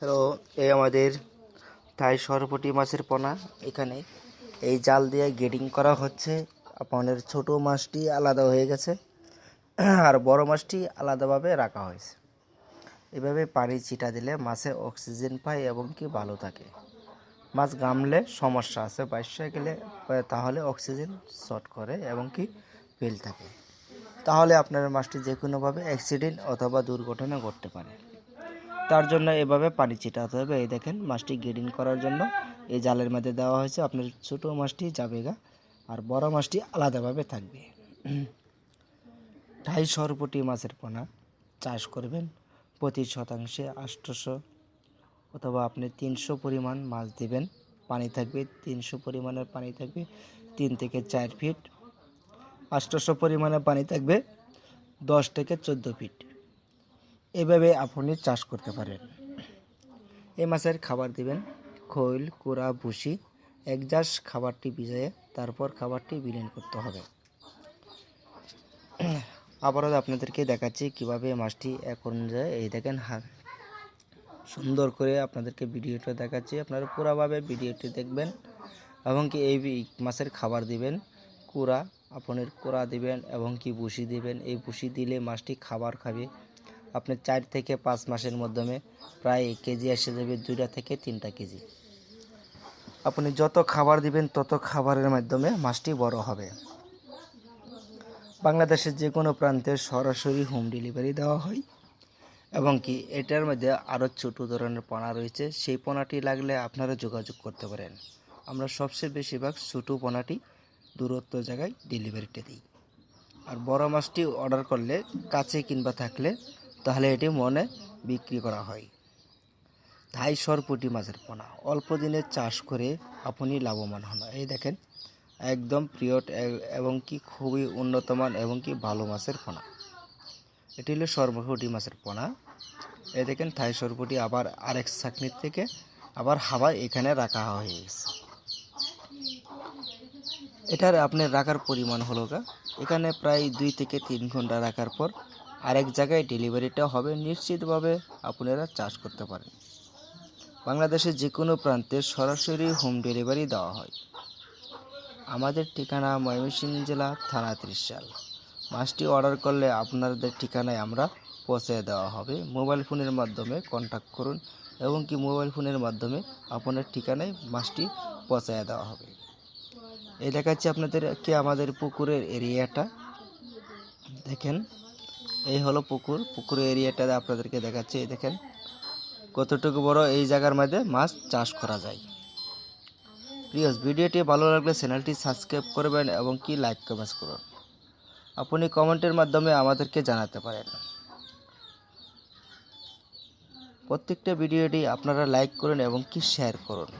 Hello এই আমাদের থাই সরপটি মাছের পোনা। এখানে এই জাল দিয়ে গেডিং করা হচ্ছে। আপনাদের ছোট মাছটি আলাদা হয়ে গেছে, আর বড় মাছটি আলাদাভাবে রাখা হয়েছে। এভাবে পানি চিটা দিলে মাছে অক্সিজেন পায় এবং কি ভালো থাকে। মাছ গামলে সমস্যা আছে, বাইশে গেলে তাহলে অক্সিজেন শর্ট করে এবং কি ফেল থাকে। তাহলে আপনার মাছটি যে কোনোভাবে অ্যাক্সিডেন্ট অথবা দুর্ঘটনা ঘটতে পারে। তার জন্য এভাবে পানি ছিটাতে হবে। এই দেখেন, মাছটি গ্রেডিং করার জন্য এই জালের মধ্যে দেওয়া হয়েছে। আপনার ছোট মাছটি যাবে গা, আর বড় মাছটি আলাদাভাবে থাকবে। ঢাই সরপটি মাছের পোনা চাষ করবেন। প্রতি শতাংশে আটশোশো অথবা আপনি তিনশো পরিমাণ মাছ দেবেন। পানি থাকবে, তিনশো পরিমাণের পানি থাকবে, তিন থেকে চার ফিট। আষ্টশো পরিমাণে পানি থাকবে, দশ থেকে চোদ্দ ফিট। এভাবে আপনি চাষ করতে পারেন। এই মাছের খাবার দিবেন খৈল, কুড়া, ভুসি, এক জাস খাবারটি ভিজিয়ে তারপর খাবারটি বিলীন করতে হবে। আবারও আপনাদেরকে দেখাচ্ছি কীভাবে মাছটি এক যায়। এই দেখেন হা, সুন্দর করে আপনাদেরকে ভিডিওটা দেখাচ্ছি। আপনারা পুরাভাবে ভিডিওটি দেখবেন এবং কি এই মাছের খাবার দিবেন, কুড়া, আপনার কুড়া দিবেন এবং কি ভুসি দিবেন। এই ভুসি দিলে মাছটি খাবার খাবে। আপনি চার থেকে পাঁচ মাসের মাধ্যমে প্রায় কেজি এসে যাবে দুইটা থেকে তিনটা কেজি। আপনি যত খাবার দিবেন, তত খাবারের মাধ্যমে মাছটি বড় হবে। বাংলাদেশের যে কোনো প্রান্তে সরাসরি হোম ডেলিভারি দেওয়া হয় এবং কি এটার মধ্যে আরও ছোটো ধরনের পোনা রয়েছে। সেই পোনাটি লাগলে আপনারা যোগাযোগ করতে পারেন। আমরা সবচেয়ে বেশিরভাগ ছোটো পোনাটি দূরত্ব জায়গায় ডেলিভারিটা দিই। আর বড় মাছটি অর্ডার করলে কাছে কিংবা থাকলে তাহলে এটি মনে বিক্রি করা হয়। ধাই সরপুটি মাছের পোনা। অল্প দিনে চাষ করে আপনি লাভবান হন। এই দেখেন, একদম প্রিয় এবং কি খুবই উন্নতমান এবং কি ভালো মাছের পোনা। এটি হলো সরপুটি মাছের পোনা। এই দেখেন, থাই সরপুটি আবার আরেক চাকনির থেকে আবার হাওয়া এখানে রাখা হয়ে গেছে এটার আপনার রাখার পরিমাণ হলো গা, এখানে প্রায় দুই থেকে তিন ঘণ্টা রাখার পর আরেক জায়গায় ডেলিভারিটা হবে নিশ্চিতভাবে আপনারা চাষ করতে পারেন। বাংলাদেশের যে কোনো প্রান্তে সরাসরি হোম ডেলিভারি দেওয়া হয়। আমাদের ঠিকানা ময়মনসিংহ জেলা, থানা ত্রিশাল। মাছটি অর্ডার করলে আপনাদের ঠিকানায় আমরা পৌঁছে দেওয়া হবে। মোবাইল ফোনের মাধ্যমে কন্ট্যাক্ট করুন এবং কি মোবাইল ফোনের মাধ্যমে আপনার ঠিকানায় মাছটি পৌঁছায় দেওয়া হবে। এই দেখাচ্ছি আপনাদেরকে আমাদের পুকুরের এরিয়াটা। দেখেন এই হলো পুকুর। পুকুরের এরিয়াটা আপনাদেরকে দেখাচ্ছি, এই দেখেন। কতটুকু বড় এই জায়গার মধ্যে মাছ চাষ করা যায়। প্রিয়স, ভিডিওটি ভালো লাগলে চ্যানেলটি সাবস্ক্রাইব করবেন এবং কি লাইক কমেন্টস করুন। আপনি কমেন্টের মাধ্যমে আমাদেরকে জানাতে পারেন। প্রত্যেকটা ভিডিওটি আপনারা লাইক করুন এবং কি শেয়ার করুন।